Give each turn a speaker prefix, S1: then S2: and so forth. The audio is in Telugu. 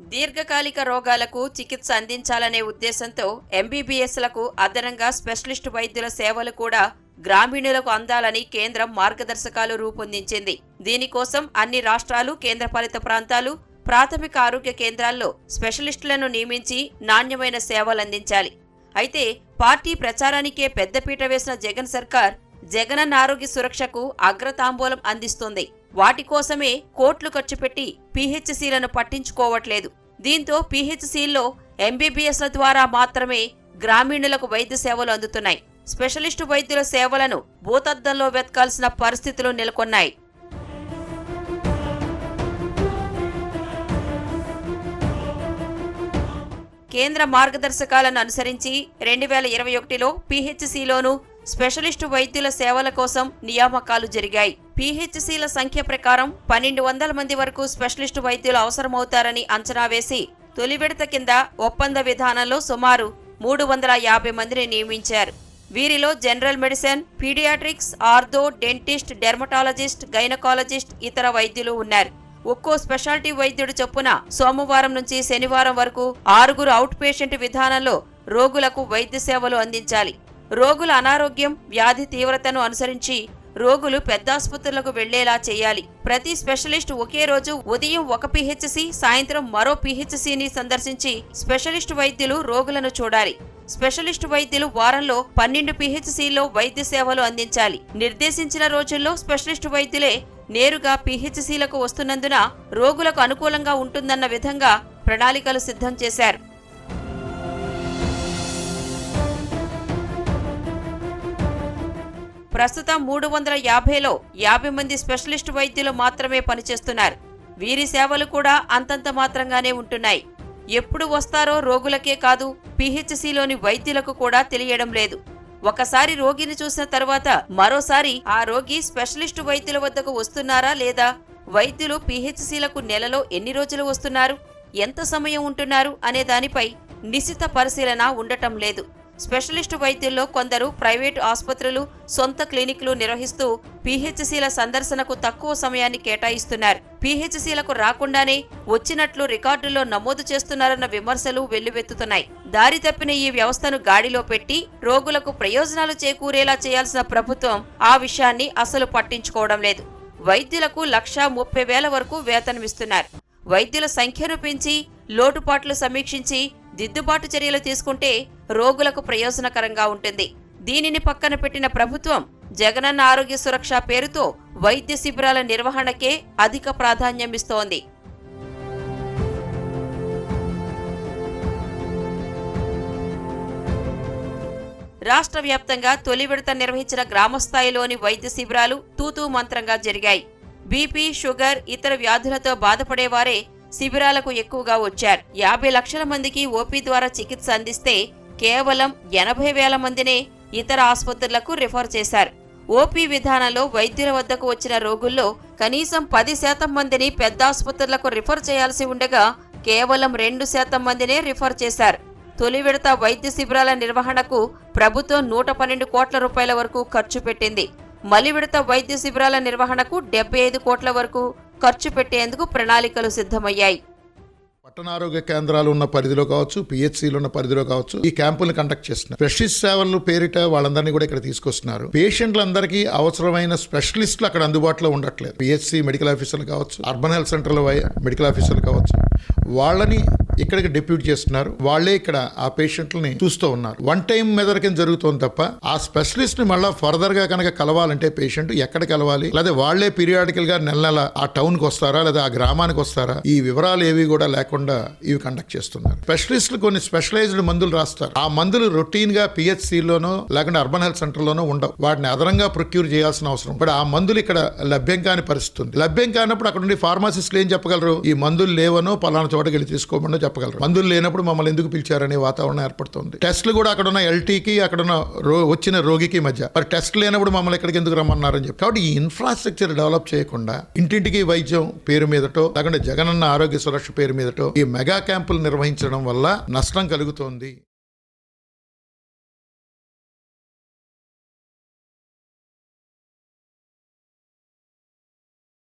S1: దీర్ఘకాలిక రోగాలకు చికిత్స అందించాలనే ఉద్దేశంతో ఎంబీబీఎస్లకు అదనంగా స్పెషలిస్ట్ వైద్యుల సేవలు కూడా గ్రామీణులకు అందాలని కేంద్రం మార్గదర్శకాలు రూపొందించింది. దీనికోసం అన్ని రాష్ట్రాలు కేంద్రపాలిత ప్రాంతాలు ప్రాథమిక ఆరోగ్య కేంద్రాల్లో స్పెషలిస్టులను నియమించి నాణ్యమైన సేవలందించాలి అయితే పార్టీ ప్రచారానికే పెద్దపీట వేసిన జగన్ సర్కార్ జగనన్న ఆరోగ్య సురక్షకు అగ్రతాంబూలం అందిస్తుంది. వాటి కోసమే కోట్లు ఖర్చు పెట్టి పీహెచ్సీలను పట్టించుకోవట్లేదు. దీంతో పీహెచ్సీల్లో ఎంబీబీఎస్ల ద్వారా మాత్రమే గ్రామీణులకు వైద్య సేవలు అందుతున్నాయి. స్పెషలిస్టు వైద్యుల సేవలను భూతద్దంలో వెతకాల్సిన పరిస్థితులు నెలకొన్నాయి. కేంద్ర మార్గదర్శకాలను అనుసరించి రెండు వేల ఇరవై ఒకటిలో పీహెచ్సిలోనూ స్పెషలిస్టు వైద్యుల సేవల కోసం నియామకాలు జరిగాయి. పీహెచ్సీల సంఖ్య ప్రకారం పన్నెండు వందల మంది వరకు స్పెషలిస్టు వైద్యులు అవసరమవుతారని అంచనా వేసి తొలి విడత కింద ఒప్పంద విధానంలో సుమారు మూడు వందల యాభై మందిని నియమించారు. వీరిలో general medicine paediatrics ortho dentist dermatologist gynaecologist ఇతర వైద్యులు ఉన్నారు. ఒక్కో స్పెషాలిటీ వైద్యుడు చొప్పున సోమవారం నుంచి శనివారం వరకు ఆరుగురు అవుట్ పేషెంట్ విధానంలో రోగులకు వైద్య సేవలు అందించాలి. రోగుల అనారోగ్యం వ్యాధి తీవ్రతను అనుసరించి రోగులు పెద్ద ఆసుపత్రులకు వెళ్ళేలా చేయాలి. ప్రతి స్పెషలిస్ట్ ఒకే రోజు ఉదయం ఒక పిహెచ్సి సాయంత్రం మరో పిహెచ్సిని సందర్శించి స్పెషలిస్ట్ వైద్యులు రోగులను చూడాలి. స్పెషలిస్ట్ వైద్యులు వారంలో పన్నెండు పిహెచ్సిలో వైద్య సేవలు అందించాలి. నిర్దేశించిన రోజుల్లో స్పెషలిస్ట్ వైద్యులే నేరుగా పిహెచ్సిలకు వస్తున్నందున రోగులకు అనుకూలంగా ఉంటుందన్న విధంగా ప్రణాళికలు సిద్ధం చేశారు. ప్రస్తుతం మూడు వందల యాభైలో యాభై మంది స్పెషలిస్ట్ వైద్యులు మాత్రమే పనిచేస్తున్నారు. వీరి సేవలు కూడా అంతంత మాత్రంగానే ఉంటున్నాయి. ఎప్పుడు వస్తారో రోగులకే కాదు పిహెచ్సిలోని వైద్యులకు కూడా తెలియడం లేదు. ఒకసారి రోగిని చూసిన తర్వాత మరోసారి ఆ రోగి స్పెషలిస్టు వైద్యుల వద్దకు వస్తున్నారా లేదా? వైద్యులు పిహెచ్సిలకు నెలలో ఎన్ని రోజులు వస్తున్నారు? ఎంత సమయం ఉంటున్నారు అనే దానిపై నిశిత పరిశీలన ఉండటం లేదు. స్పెషలిస్టు వైద్యుల్లో కొందరు ప్రైవేటు ఆసుపత్రులు సొంత క్లినిక్లు నిర్వహిస్తూ పీహెచ్సీల సందర్శనకు తక్కువ సమయాన్ని కేటాయిస్తున్నారు. పీహెచ్సీలకు రాకుండానే వచ్చినట్లు రికార్డుల్లో నమోదు చేస్తున్నారన్న విమర్శలు వెల్లువెత్తుతున్నాయి. దారి తప్పిన ఈ వ్యవస్థను గాడిలో పెట్టి రోగులకు ప్రయోజనాలు చేకూరేలా చేయాల్సిన ప్రభుత్వం ఆ విషయాన్ని అసలు పట్టించుకోవడం లేదు. వైద్యులకు లక్షా ముప్పై వేల వరకు వేతనమిస్తున్నారు. వైద్యుల సంఖ్యను పెంచి లోటుపాట్లు సమీక్షించి దిద్దుబాటు చర్యలు తీసుకుంటే రోగులకు ప్రయోజనకరంగా ఉంటుంది. దీనిని పక్కన పెట్టిన ప్రభుత్వం జగనన్న ఆరోగ్య సురక్ష పేరుతో వైద్య శిబిరాల నిర్వహణకే అధిక ప్రాధాన్యమిస్తోంది రాష్ట్ర వ్యాప్తంగా తొలి విడత నిర్వహించిన గ్రామస్థాయిలోని వైద్య శిబిరాలు తూతూ మంత్రంగా జరిగాయి. బీపీ షుగర్ ఇతర వ్యాధులతో బాధపడేవారే శిబిరాలకు ఎక్కువగా వచ్చారు. యాభై లక్షల మందికి ఓపీ ద్వారా చికిత్స అందిస్తే కేవలం ఎనభై వేల మందినే ఇతర ఆసుపత్రులకు రిఫర్ చేశారు. ఓపీ విధానంలో వైద్యుల వద్దకు వచ్చిన రోగుల్లో కనీసం పది శాతం మందిని పెద్ద ఆసుపత్రులకు రిఫర్ చేయాల్సి ఉండగా కేవలం రెండు శాతం మందినే రిఫర్ చేశారు. తొలి విడత వైద్య శిబిరాల నిర్వహణకు ప్రభుత్వం నూట పన్నెండు కోట్ల రూపాయల వరకు ఖర్చు పెట్టింది. మలి విడత వైద్య శిబిరాల నిర్వహణకు డెబ్బై ఐదు కోట్ల వరకు ఖర్చు పెట్టేందుకు ప్రణాళికలు సిద్ధమయ్యాయి.
S2: పట్టణారోగ్య కేంద్రాలు ఉన్న పరిధిలో కావచ్చు పిహెచ్సిలు ఉన్న పరిధిలో కావచ్చు ఈ క్యాంపులను కండక్ట్ చేస్తున్నారు. స్పెషలిస్ట్ సేవలు పేరిట వాళ్ళందరినీ కూడా ఇక్కడ తీసుకొస్తున్నారు. పేషెంట్లందరికీ అవసరమైన స్పెషలిస్టులు అక్కడ అందుబాటులో ఉండట్లేదు. పిహెచ్సి మెడికల్ ఆఫీసర్లు కావచ్చు అర్బన్ హెల్త్ సెంటర్లో మెడికల్ ఆఫీసర్లు కావచ్చు. వాళ్ళని ఇక్కడికి డిప్యూట్ చేస్తున్నారు. వాళ్ళే ఇక్కడ ఆ పేషెంట్లని చూస్తూ ఉన్నారు. వన్ టైం మెథడ్ కింద జరుగుతుంది తప్ప ఆ స్పెషలిస్ట్ని మళ్ళీ ఫర్దర్గా కనుక కలవాలంటే పేషెంట్ ఎక్కడ కలవాలి? లేదా వాళ్ళే పీరియాడికల్గా నెల నెల ఆ టౌన్కి వస్తారా? లేదా ఆ గ్రామానికి వస్తారా? ఈ వివరాలు ఏవి కూడా లేకుండా ఇవి కండక్ట్ చేస్తున్నారు. స్పెషలిస్టులు కొన్ని స్పెషలైజ్డ్ మందులు రాస్తారు. ఆ మందులు రొటీన్గా పిహెచ్సి లోనో లేకుంటే అర్బన్ హెల్త్ సెంటర్ లోనో ఉండవు. వాటిని అదనంగా ప్రొక్యూర్ చేయాల్సిన అవసరం. ఇప్పుడు ఆ మందులు ఇక్కడ లభ్యం కాని పరిస్థితి ఉంది. లభ్యం కానప్పుడు అక్కడ నుండి ఫార్మసిస్టులు ఏం చెప్పగలరు? ఈ మందులు లేవనో పలానా చోటకి వెళ్ళి తీసుకోమని చెప్పగలరు. మందులు లేనప్పుడు మమ్మల్ని ఎందుకు పిలిచారనే వాతావరణం ఏర్పడుతుంది. టెస్ట్లు కూడా అక్కడ ఉన్న ఎల్టీకి అక్కడ ఉన్న రో వచ్చిన రోగికి మధ్య. మరి టెస్ట్ లేనప్పుడు మమ్మల్ని ఎక్కడికి ఎందుకు రమ్మన్నారని చెప్పి. కాబట్టి ఈ ఇన్ఫ్రాస్ట్రక్చర్ డెవలప్ చేయకుండా ఇంటింటికి వైద్యం పేరు మీదటో లేకుంటే జగనన్న ఆరోగ్య సురక్ష పేరు మీదటో ఈ మెగా క్యాంపులు నిర్వహించడం వల్ల నష్టం కలుగుతోంది.